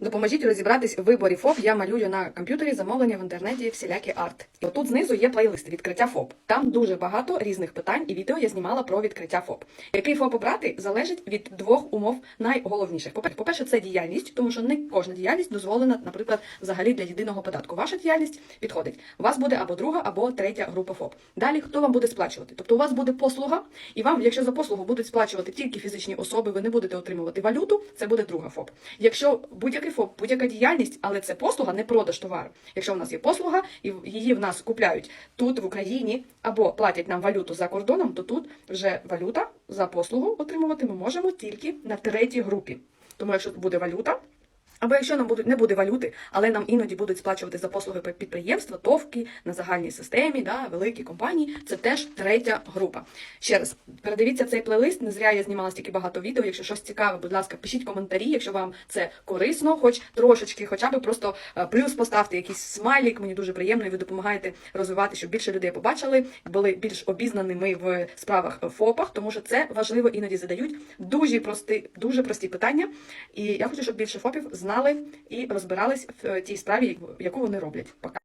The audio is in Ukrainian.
Допоможіть розібратись в виборі ФОП. Я малюю на комп'ютері замовлення в інтернеті всілякі арт. І отут знизу є плейлист відкриття ФОП. Там дуже багато різних питань і відео я знімала про відкриття ФОП. Який ФОП обрати залежить від двох умов найголовніших. По-перше, по-перше, це діяльність, тому що не кожна діяльність дозволена, наприклад, взагалі для єдиного податку. Ваша діяльність підходить. У вас буде або друга, або третя група ФОП. Далі хто вам буде сплачувати? Тобто у вас буде послуга, і вам, якщо за послугу будуть сплачувати тільки фізичні особи, ви не будете отримувати валюту, це буде друга ФОП. Якщо ФОП, будь-яка діяльність, але це послуга, не продаж товару. Якщо в нас є послуга, і її в нас купляють тут, в Україні, або платять нам валюту за кордоном, то тут вже валюта за послугу отримувати ми можемо тільки на третій групі. Тому якщо буде валюта, або якщо нам будуть не буде валюти, але нам іноді будуть сплачувати за послуги підприємства, товки на загальній системі, да, великі компанії, це теж третя група. Ще раз передивіться цей плейлист. Не зря я знімала стільки багато відео. Якщо щось цікаве, будь ласка, пишіть коментарі, якщо вам це корисно, хоч трошечки, хоча б просто е, плюс поставте якийсь смайлік. Мені дуже приємно, і ви допомагаєте розвивати, щоб більше людей побачили, були більш обізнаними в справах е, ФОПах, тому що це важливо іноді задають дуже прості, дуже прості питання. І я хочу, щоб більше ФОПів знали і розбирались в е, тій справі, яку вони роблять. Пока.